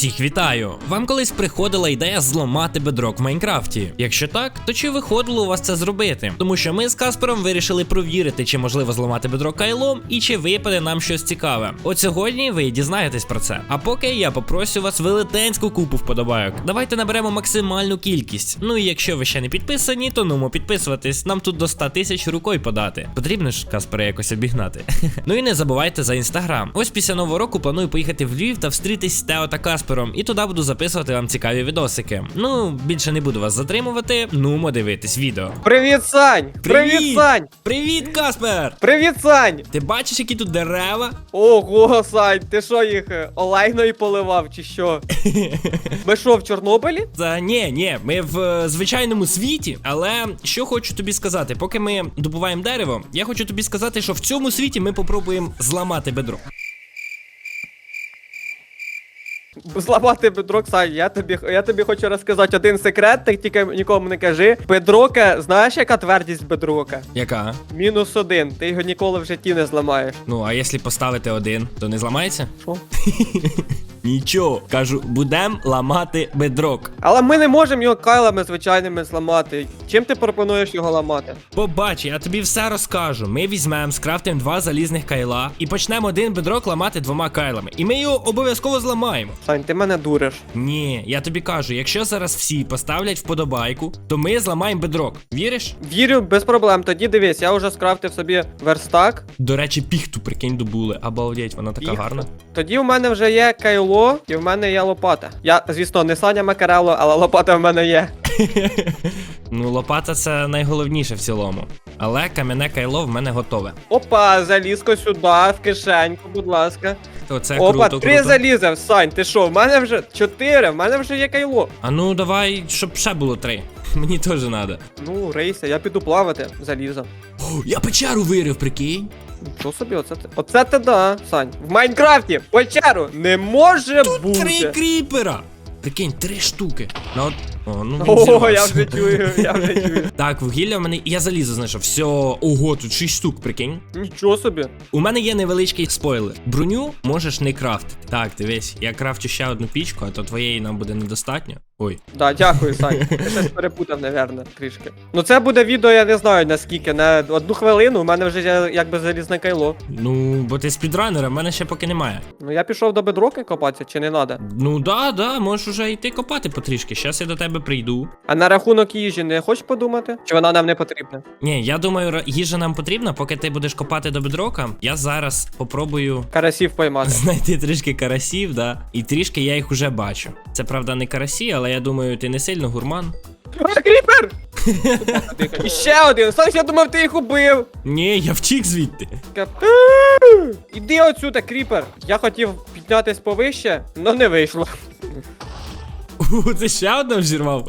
Всіх вітаю! Вам колись приходила ідея зламати бедрок в Майнкрафті? Якщо так, то чи виходило у вас це зробити? Тому що ми з Каспером вирішили провірити, чи можливо зламати бедрок кайлом і чи випаде нам щось цікаве. От сьогодні ви дізнаєтесь про це. А поки я попросю вас велетенську купу вподобайок. Давайте наберемо максимальну кількість. Ну і якщо ви ще не підписані, то нумо підписуватись. Нам тут до 100 тисяч рукою подати. Потрібно ж Каспера якось обігнати. ну і не забувайте за інстаграм. Ось після нового року планую поїхати в Львів та встрітись з Тео та Каспером, і туди буду записувати вам цікаві відосики. Ну, більше не буду вас затримувати. Нумо дивитись відео. Привіт, Сань! Привіт, Привіт! Сань! Привіт, Каспер! Привіт, Сань! Ти бачиш, які тут дерева? Ого, Сань, ти що їх е, олейною поливав чи що? Ми що, в Чорнобилі? Та ні, ні, ми в е, звичайному світі. Але що хочу тобі сказати, поки ми добуваємо дерево, я хочу тобі сказати, що в цьому світі ми попробуємо зламати бедро. Зламати бедрок, Сань, я тобі, я тобі хочу розказати один секрет, ти тільки нікому не кажи. Бедрока, знаєш, яка твердість бедрока? Яка? Мінус один. Ти його ніколи в житті не зламаєш. Ну, а якщо поставити один, то не зламається? Що? Нічого, кажу, будем ламати бедрок. Але ми не можемо його кайлами звичайними зламати. Чим ти пропонуєш його ламати? Побач, я тобі все розкажу. Ми візьмемо, скрафтимо два залізних кайла і почнемо один бедрок ламати двома кайлами. І ми його обов'язково зламаємо. Сань, ти мене дуриш. Ні, я тобі кажу, якщо зараз всі поставлять вподобайку, то ми зламаємо бедрок. Віриш? Вірю, без проблем. Тоді дивись, я вже скрафтив собі верстак. До речі, піхту прикинь добули. Обалдеть, вона така Піхту? гарна. Тоді в мене вже є кайло, і в мене є лопата. Я, звісно, не Саня Макарело, але лопата в мене є. Ну, лопата це найголовніше в цілому. Але кам'яне кайло в мене готове. Опа, залізко сюди, в кишеньку, будь ласка. То це Опа, круто, три круто. заліза, Сань, ти що, в мене вже чотири, в мене вже є кайло. А ну давай, щоб ще було три. Мені теж треба. Ну, рейся, я піду плавати, залізо. О, я печеру вирив, прикинь. Нічого собі, оце ти. Оце ти да, Сань. В Майнкрафті печеру не може Три бути. кріпера! Прикинь, три штуки. На от... О, ну він О, зірвався. я вже чую, я вже чую. Так, вугілля в мене. Я залізо знайшов. Все, ого, тут 6 штук, прикинь. Нічого собі. У мене є невеличкий спойлер. Броню можеш не крафтити. Так, дивись, я крафчу ще одну пічку, а то твоєї нам буде недостатньо. Ой. Да, дякую, Сань. Я щось перепутав, напевно, трішки. Ну це буде відео, я не знаю наскільки. На одну хвилину у мене вже є якби залізне кайло. Ну, бо ти спідранер, а в мене ще поки немає. Ну я пішов до бедроки копатися, чи не треба? Ну да, да, можеш уже йти копати потрішки. Щас я до тебе прийду. А на рахунок їжі не хочеш подумати? Чи вона нам не потрібна? Ні, я думаю, ра- їжа нам потрібна, поки ти будеш копати до бедрока. Я зараз попробую Карасів поймати. знайти трішки карасів, да. І трішки я їх уже бачу. Це правда не карасі, але я думаю, ти не сильно гурман. А, кріпер! І ще один! Сань, я думав, ти їх убив! Ні, я втік звідти. Кап- Іди отсюда, кріпер! Я хотів піднятись повище, але не вийшло. У, ти ще одне взірвав.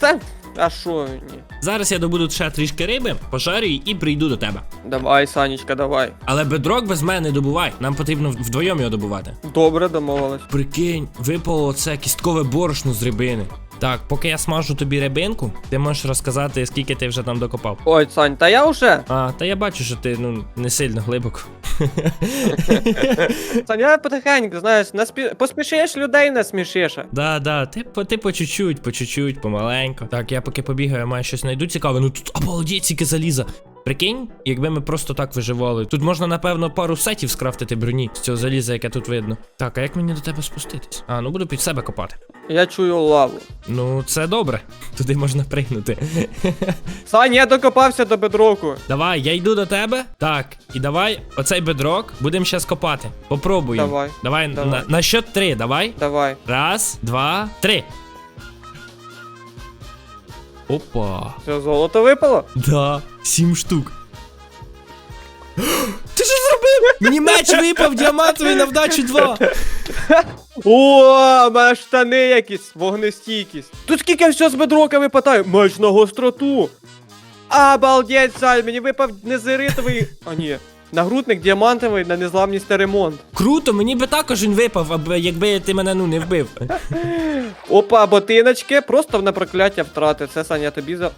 Та, а що ні? Зараз я добуду ще трішки риби, пожарю її і прийду до тебе. Давай, Санечка, давай. Але бедрок без мене не добувай. Нам потрібно вдвоєм його добувати. Добре, домовились. Прикинь, випало це кісткове борошно з рибини. Так, поки я смажу тобі рибинку, ти можеш розказати, скільки ти вже там докопав. Ой, Сань, та я вже. А, та я бачу, що ти ну не сильно глибоко. Сань, я потихеньку, знаєш, наспі... поспішиш людей насмішиш. Да, да, ти, по- ти по чуть-чуть, по чуть-чуть, помаленьку. Так, я поки побігаю, я маю щось знайду цікаве. Ну тут обалдеть, тільки заліза. Прикинь, якби ми просто так виживали. Тут можна, напевно, пару сетів скрафтити броні з цього заліза, яке тут видно. Так, а як мені до тебе спуститись? А, ну буду під себе копати. Я чую лаву. Ну, це добре. Туди можна пригнути. Сань, я докопався до бедроку. Давай, я йду до тебе. Так, і давай оцей бедрок будемо ще скопати. Попробуємо. Давай, Давай, давай. На, на счет три, давай. Давай. Раз, два, три. Опа. Все, золото випало? Да, сім штук. Ти що зробив? Мені меч випав діамантовий на вдачу 2. О, мене штани якісь, вогнестійкість. Тут скільки все з бедрока випадає? Меч на гостроту. Обалдеть, Сань, мені випав незеритовий. А ні. Нагрудник діамантовий на незламність та ремонт. Круто, мені би також він випав, аби якби ти мене ну не вбив. Опа, ботиночки, просто на прокляття втрати. Це Саня тобі за...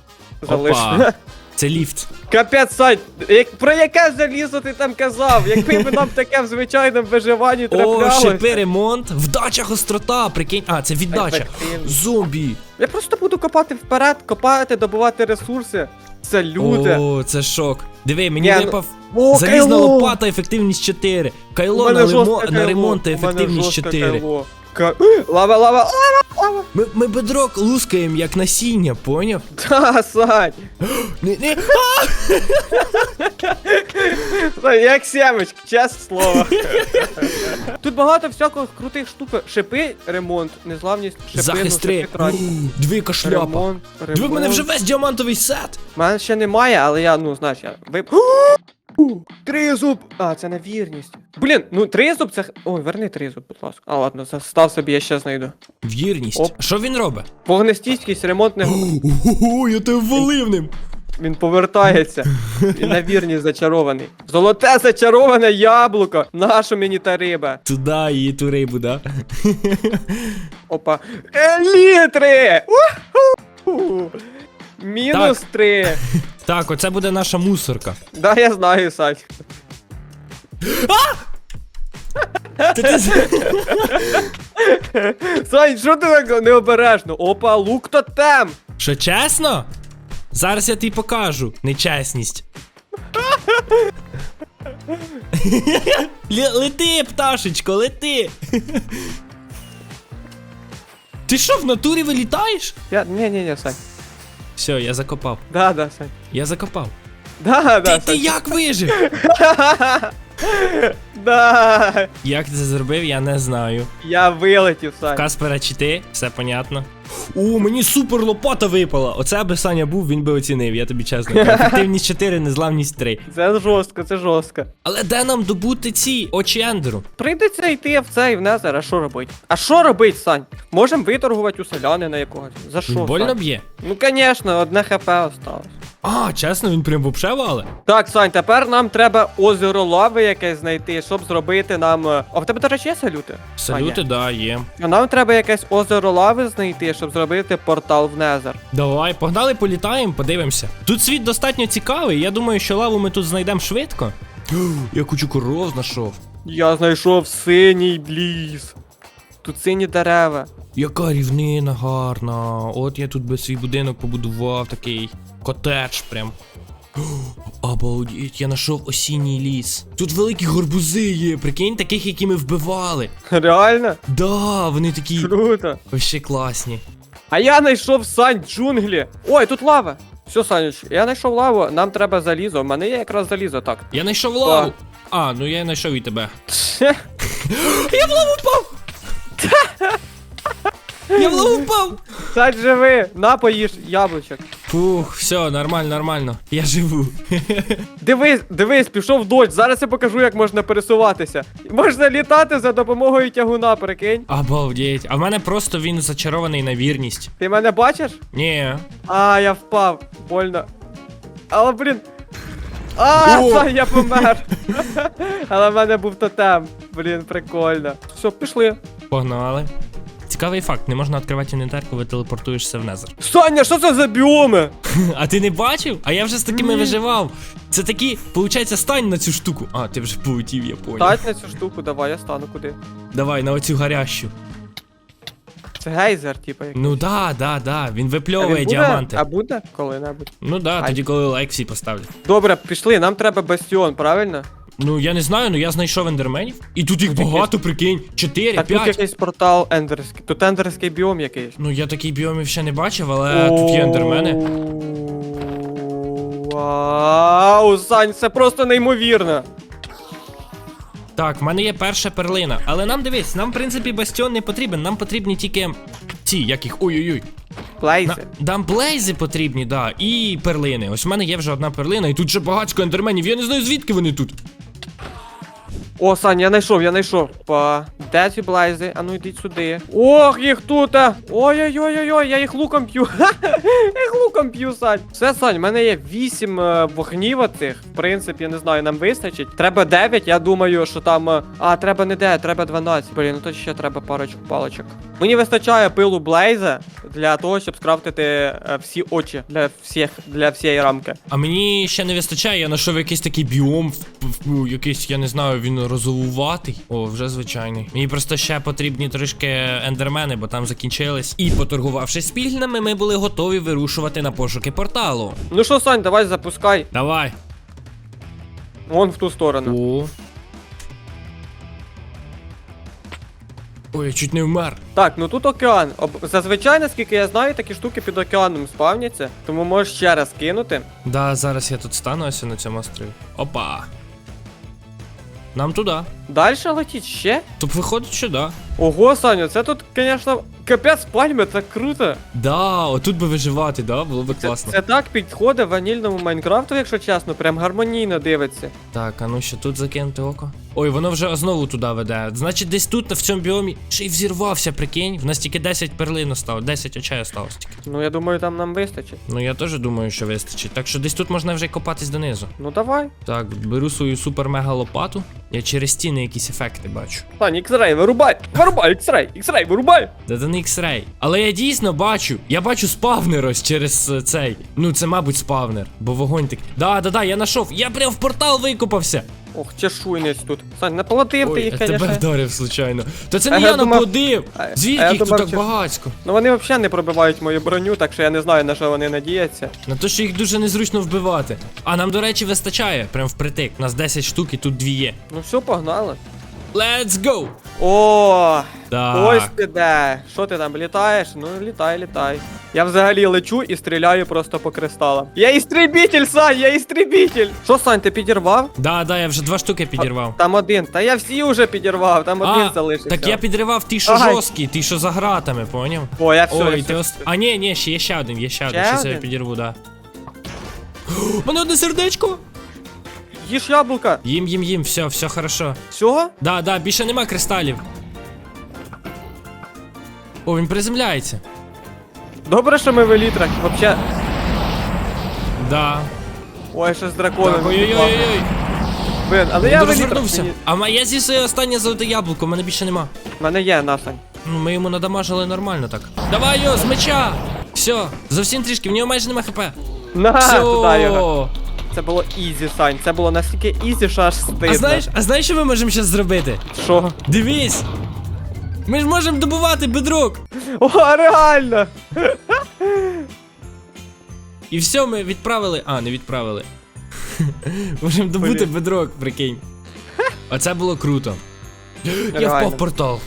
залиш. Це ліфт. Капець, Сань, як, про яке залізо ти там казав? Якби б нам таке в звичайному виживанні О, траплялося. шипи ремонт. Вдача гострота, прикинь. А, це віддача. Зомбі. Я просто буду копати вперед, копати, добувати ресурси. Це люди. О, це шок. Диви, мені Ні, ну- випав О, залізна кайло! лопата, ефективність 4. У Кайло мене на, лимо... жорстке на кайло. ремонт та У мене ефективність жорстке 4. кайло. Ка... Лава, лава, лава. Ми, ми бедрок лускаємо як насіння, поняв? Та, Сань. Не, не. Сань, як сімечки, чесне слово. Тут багато всяких крутих штук. Шипи, ремонт, незламність, шипи, Захист ну, 3. шипи краще. Двійка шляпа. Ремонт, Диви, в мене вже весь діамантовий сет. У мене ще немає, але я, ну, знаєш, я вип... Тризуб! А, це на вірність. Блін, ну тризуб це. х- Ой, верни тризуб, будь ласка. А, ладно, став собі, я ще знайду. Вірність. Оп. Що він робить? Вогнестійкість, ремонтне. Ого, я тебе валив ним. Він повертається. Він на вірність зачарований. Золоте зачароване яблуко. Нащо мені та риба? Туди її ту рибу, да? Опа. Елітри! Уху! Мінус три. Так, оце буде наша мусорка. Да, я знаю, Сань. Ти, ти... Сань, що ти так необережно? Опа, лук тотем! Що чесно? Зараз я тобі покажу нечесність. Ле- лети, пташечко, лети. Ти що, в натурі вилітаєш? Я. Ні, ні, ні, Сань. Все, я закопав. Да, да, Сань. Я закопав. Да, да, Ти, ти Сань. як вижив? Да. Як ти це зробив, я не знаю. Я вилетів, Сань. Каспера чи ти, все понятно. О, мені супер лопата випала. Оце аби Саня був, він би оцінив, я тобі чесно кажу. Ефективність 4, незламність 3. Це жорстко, це жорстко. Але де нам добути ці очі Ендеру? Прийдеться йти в цей в Незер, а що робить? А що робить, Сань? Можем виторгувати у селянина якогось. За що? Больно б'є? Ну, звісно, одне хп осталось. А, чесно, він прям вообще вале. Так, Сань, тепер нам треба озеро лави якесь знайти, щоб зробити нам. е, А в тебе, до речі, є салюти? Салюти, да, є. А нам треба якесь озеро лави знайти, щоб зробити портал в Незер. Давай, погнали, політаємо, подивимося. Тут світ достатньо цікавий, я думаю, що лаву ми тут знайдемо швидко. Я кучу коров знайшов. Я знайшов синій ліс. Тут сині дерева. Яка рівнина гарна. От я тут би свій будинок побудував, такий котедж прям. Обалдіть, я знайшов осінній ліс. Тут великі горбузи є, прикинь, таких, які ми вбивали. Реально? Да, вони такі Круто. вообще класні. А я знайшов сань джунглі. Ой, тут лава. Все, Саныч, я знайшов лаву, нам треба залізо. У мене є якраз залізо, так. Я знайшов лаву. А, ну я знайшов і тебе. Я в лаву впав! Я в лаву впав! Сань живи, на поїж яблучок. Фух, все, нормально, нормально. Я живу. Дивись, дивись, пішов дощ. Зараз я покажу, як можна пересуватися. Можна літати за допомогою тягуна, прикинь. Обалдеть. А в мене просто він зачарований на вірність. Ти мене бачиш? Ні. А, я впав. Больно. Але, блін. А, О! Сань, я помер. Але в мене був тотем. Блін, прикольно. Все, пішли. Погнали. Цікавий факт, не можна відкривати інвентар, коли телепортуєшся в Незер. Саня, що це за біоми? А ти не бачив? А я вже з такими Ні. виживав. Це такі, виходить, стань на цю штуку. А, ти вже полетів, я понял. Тать на цю штуку, давай, я стану куди. Давай, на оцю гарящу. Це гейзер, типа. як. Ну да, да, да. Він А випльовує він буде? діаманти. А буде коли-небудь. Ну да, Ай. тоді коли лайк всі поставлять. Добре, пішли, нам треба бастіон, правильно? Ну я не знаю, ну я знайшов ендерменів. І тут їх багато, прикинь. Чотири, Так тут п'ять. якийсь портал ендерський. Тут ендерський біом якийсь. Ну я такий біомів ще не бачив, але тут є ендермени. Вау, Сань, це просто неймовірно. Так, в мене є перша перлина. Але нам дивись, нам в принципі бастіон не потрібен, нам потрібні тільки ці, як їх. Ой-ой-ой. На, нам блейзи потрібні, да, і перлини. Ось в мене є вже одна перлина, і тут же багатько ендерменів. Я не знаю, звідки вони тут. О, Сань, я знайшов, я знайшов. Па. Де ці блайзи? А ну йдіть сюди. Ох, їх тут. а. Ой-ой-ой-ой, я їх луком п'ю. я їх луком п'ю, Сань. Все, Сань, в мене є 8 е, вогнів оцих. В принципі, я не знаю, нам вистачить. Треба 9, я думаю, що там. е, А, треба не 9, треба 12. Блін, ну то ще треба парочку паличок. Мені вистачає пилу Блейза для того, щоб скрафтити е, всі очі для всіх для всієї рамки. А мені ще не вистачає, я знайшов якийсь такий біом, в- якийсь, я не знаю, він розовуватий. О, вже звичайний. Мені просто ще потрібні трішки ендермени, бо там закінчились. І поторгувавши спільними, ми були готові вирушувати на пошуки порталу. Ну що, Сань, давай запускай. Давай. Вон в ту сторону. О. Ой, я чуть не вмер. Так, ну тут океан. Об... Зазвичай, наскільки я знаю, такі штуки під океаном спавняться. Тому можеш ще раз кинути. Да, зараз я тут стану ось на цьому острові. Опа. Нам туди. Далі летіть ще. Тут виходить, що да. Ого, Саня, це тут, звісно, капець пальми, це круто. Да, отут би виживати, да, було би Це, класно. це так підходить ванільному Майнкрафту, якщо чесно, прям гармонійно дивиться. Так, а ну ще тут закинути око. Ой, воно вже знову туди веде. Значить, десь тут, в цьому біомі, ще й взірвався, прикинь. В нас тільки 10 перлин осталось, 10 очей осталось тільки. Ну я думаю, там нам вистачить. Ну я теж думаю, що вистачить. Так що десь тут можна вже й копатись донизу. Ну давай. Так, беру свою супер-мега лопату. Я через стіни якісь ефекти бачу. Сань, X-Ray, вирубай! Вирубай, X-Ray, X-Ray, вирубай! Да це не X-Ray. Але я дійсно бачу. Я бачу спавнер ось через е, цей. Ну, це, мабуть, спавнер, бо вогонь так. Да, да, да, я знайшов. Я прям в портал викопався. Ох, чешуйниць тут. Сань, наплатив ти їх, я тебе вдарив случайно. Та це не А я я думав- наплодив. А- а Звідки я їх тут думав, так що- багацько? Ну вони взагалі не пробивають мою броню, так що я не знаю, на що вони надіються. На те, що їх дуже незручно вбивати. А нам, до речі, вистачає. Прям впритик. У нас 10 штук і тут дві є. Ну все, погнали. Let's go! О, Так. ось ти де. Що ти там літаєш? Ну літай, літай. Я взагалі лечу і стріляю просто по кристалам. Я істребитель, Сань, я істребитель! Що, Сань, ти підірвав? Да, да, я вже два штуки підірвав. Там один. Та я всі вже підірвав, там один залишився. так я підривав ті, що Ай. жорсткі, ті, що за гратами, поняв? О, я все, Ой, я ти все. ос... А ні, ні, ще є ще один, є ще один. Ще Щас я підірву, да. У мене одне сердечко. Їж яблука. Їм, їм, їм, все, все хорошо. Всього? Да, да, більше нема кристалів. О, він приземляється. Добре, що ми в елітрах. Вообще. Да. Ой, ще з драконом. Ой-ой-ой. Блин, але я в елітрах. розвернувся. Мені... А ма- я з'їв своє останнє золоте яблуко, в мене більше нема. В мене є насань. Ну, ми йому надамажили нормально так. Давай його, з меча! Все, зовсім трішки, в нього майже нема хп. На, туди його. Все. Це було ізі, Сань. Це було настільки ізі, що аж стидно. А знаєш, а знаєш, що ми можемо зараз зробити? Що? Дивись! Ми ж можемо добувати бедрок! О, реально! І все, ми відправили. А, не відправили. Можемо добути Блін. бедрок, прикинь. Оце було круто. Я Реально. впав в портал.